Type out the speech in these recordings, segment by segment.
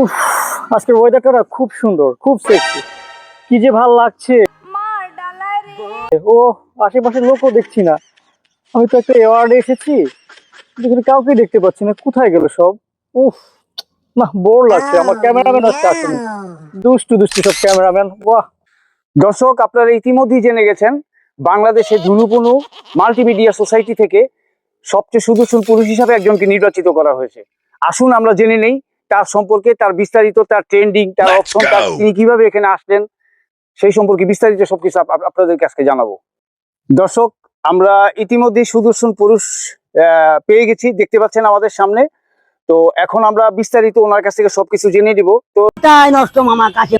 উফ আজকের ওয়েদারটা না খুব সুন্দর খুব সেক্সি কি যে ভালো লাগছে। ও আশেপাশের লোকও দেখছি না। আমি তো একটা অ্যাওয়ার্ডে এসেছি যেখানে কাউকে দেখতে পাচ্ছি না। কোথায় গেল সব? উফ না বোর লাগছে। আমার ক্যামেরাম্যান আজকে আসেনি দুষ্টু দুষ্টু সব ক্যামেরাম্যান বাহ। দর্শক আপনারা ইতিমধ্যেই জেনে গেছেন বাংলাদেশে ধুনুপুনু মাল্টিমিডিয়া সোসাইটি থেকে সবচেয়ে সুদর্শন পুরুষ হিসাবে একজনকে নির্বাচিত করা হয়েছে। আসুন আমরা জেনে নেই তার সম্পর্কে তার বিস্তারিত তার ট্রেন্ডিং তার অপশন তার তিনি কীভাবে এখানে আসলেন সেই সম্পর্কে বিস্তারিত সবকিছু আপ- আপ- আপনাদেরকে আজকে জানাব। দর্শক আমরা ইতিমধ্যে সুদর্শন পুরুষ আহ, পেয়ে গেছি দেখতে পাচ্ছেন আমাদের সামনে। তো এখন আমরা বিস্তারিত ওনার কাছ থেকে সবকিছু জেনে নিব। তো তাই নষ্ট মামার কাছে।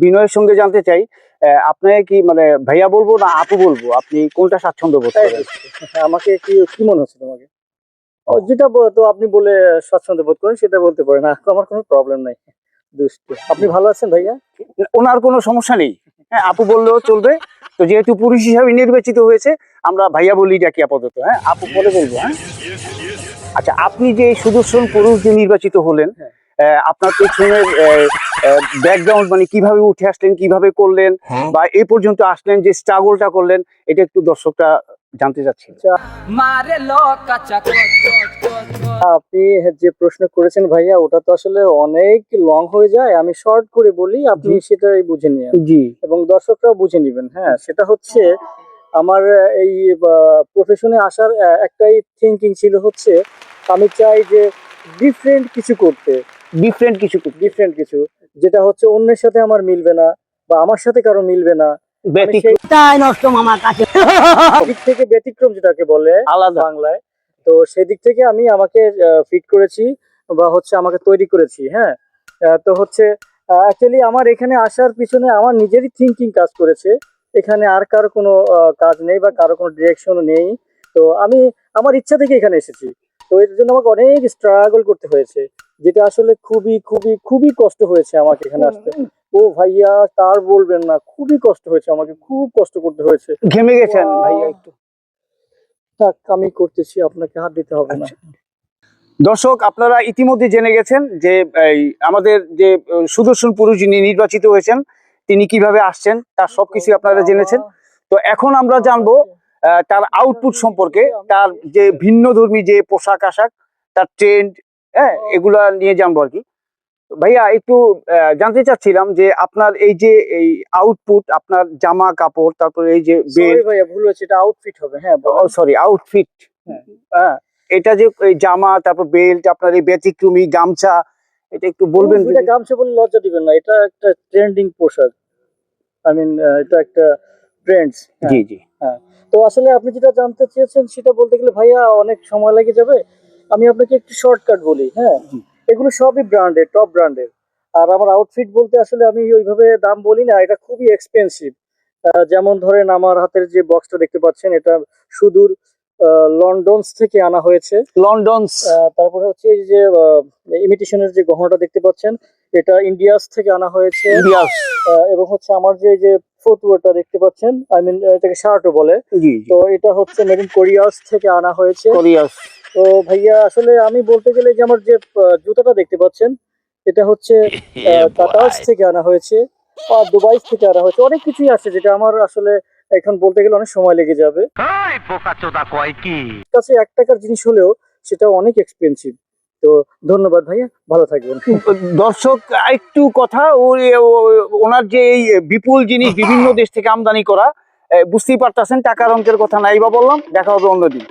বিনয়ের সঙ্গে জানতে চাই আহ, আপনাকে কি মানে ভাইয়া বলব না আপু বলব? আপনি কোনটা স্বাচ্ছন্দ্য বোধ তাই করেন আমাকে কি কি মনে হচ্ছে তোমাকে? যেটা তো আপনি বলে স্বাচ্ছন্দ্য বোধ করেন সেটা বলতে পারেন। না আমার কোনো প্রবলেম নাই। দুষ্ট। আপনি ভালো আছেন ভাইয়া? ওনার কোনো সমস্যা নেই। হ্যাঁ আপু বললেও চলবে। তো যেহেতু পুরুষ হিসাবে নির্বাচিত হয়েছে আমরা ভাইয়া বলি ডাকি আপাতত। হ্যাঁ আপু পরে বলব হ্যাঁ? আচ্ছা আপনি যে সুদর্শন পুরুষ যে নির্বাচিত হলেন হ্যাঁ। আপনার পেছনের ব্যাকগ্রাউন্ড মানে কীভাবে উঠে আসলেন কীভাবে করলেন বা এই পর্যন্ত আসলেন যে স্ট্রাগলটা করলেন এটা একটু দর্শকটা জানতে চাচ্ছি লোকা চাকর আপনি যে প্রশ্ন করেছেন ভাইয়া ওটা তো আসলে অনেক লং হয়ে যায়। আমি শর্ট করে বলি আপনি সেটাই বুঝে নিন জি। এবং দর্শকরাও বুঝে নেবেন হ্যাঁ। সেটা হচ্ছে আমার এই প্রফেশনে আসার একটাই থিঙ্কিং ছিল হচ্ছে আমি চাই যে ডিফারেন্ট কিছু করতে। ডিফারেন্ট কিছু ডিফারেন্ট কিছু। যেটা হচ্ছে অন্যের সাথে আমার মিলবে না বা আমার সাথে কারও মিলবে না। নষ্ট মামার কাছে। দিক থেকে ব্যতিক্রম যেটাকে বলে আলাদা। বাংলায়। তো সেদিক থেকে আমি আমাকে ফিট করেছি বা হচ্ছে আমাকে তৈরি করেছি হ্যাঁ? আহ, তো হচ্ছে অ্যাকচুয়ালি আমার এখানে আসার পিছনে আমার নিজেরই থিঙ্কিং কাজ করেছে। এখানে আর কারও কোনো কাজ নেই বা কারও কোনো ডিরেকশন নেই। তো আমি আমার ইচ্ছা থেকে এখানে এসেছি। তো এর জন্য আমাকে অনেক স্ট্রাগল করতে হয়েছে যেটা আসলে খুবই খুবই খুবই কষ্ট হয়েছে আমাকে এখানে আসতে। ও ভাইয়া তার বলবেন না খুবই কষ্ট হয়েছে আমাকে খুব কষ্ট করতে হয়েছে। ঘেমে গেছেন ভাইয়া একটু? থাক আমি করতেছি আপনাকে হাত দিতে হবে না। দর্শক আপনারা ইতিমধ্যে জেনে গেছেন যে এই আমাদের যে সুদর্শন পুরুষ যিনি নির্বাচিত হয়েছেন তিনি কীভাবে আসছেন তার সবকিছু আপনারা জেনেছেন। তো এখন আমরা জানব তার আউটপুট সম্পর্কে তার যে ভিন্ন ধর্মী যে পোশাক আশাক তার ট্রেন্ড হ্যাঁ এগুলা নিয়ে জানব আর কি। ভাইয়া একটু জানতে চাচ্ছিলাম যে আপনার এই যে এই আউটপুট আপনার জামা কাপড় তারপরে এই যে বেল্ট ভাইয়া ভুল হয়েছে এটা আউটফিট হবে হ্যাঁ সরি আউটফিট হ্যাঁ। হ্যাঁ এটা যে এই জামা তারপর বেল্ট আপনার এই ব্যতিক্রমী গামছা এটা একটু বলবেন এটা গামছা বলে লজ্জা দিবেন না এটা একটা ট্রেন্ডিং পোশাক। আই মিন এটা একটা ট্রেন্ডস জি জি। তো আসলে আপনি যেটা জানতে চেয়েছেন সেটা বলতে গেলে ভাইয়া অনেক সময় লেগে যাবে। আমি আপনাকে একটু শর্টকাট বলি হ্যাঁ? এগুলো সবই ব্র্যান্ডের টপ ব্র্যান্ডের আর আমার আউটফিট বলতে আসলে আমি ওইভাবে দাম বলি না এটা খুবই এক্সপেন্সিভ যেমন ধরেন আমার হাতের যে বক্সটা দেখতে পাচ্ছেন এটা সুদূর লন্ডনস থেকে আনা হয়েছে। লন্ডনস তারপরে হচ্ছে এই যে ইমিটেশনের যে গহনাটা দেখতে পাচ্ছেন এটা ইন্ডিয়াস থেকে আনা হয়েছে। এবং হচ্ছে আমার যে এই যে ফতুয়াটা দেখতে পাচ্ছেন। আই মিন এটাকে শার্টও বলে। জি তো এটা হচ্ছে মেড ইন কোরিয়াস থেকে আনা হয়েছে। কোরিয়াস তো ভাইয়া আসলে আমি বলতে গেলে যে আমার যে জুতাটা দেখতে পাচ্ছেন এটা হচ্ছে কাতার্স থেকে আনা হয়েছে আর দুবাই থেকে আনা হয়েছে। অনেক কিছুই আছে যেটা আমার আসলে এখন বলতে গেলে অনেক সময় লেগে যাবে। কাছে এক টাকার জিনিস হলেও সেটা অনেক এক্সপেন্সিভ তো ধন্যবাদ ভাইয়া, ভালো থাকবেন। দর্শক একটু কথা ওনার যে এই বিপুল জিনিস বিভিন্ন দেশ থেকে আমদানি করা বুঝতেই পারতেছেন, টাকার অঙ্কের কথা নাই বা বললাম, দেখা হবে অন্যদিন।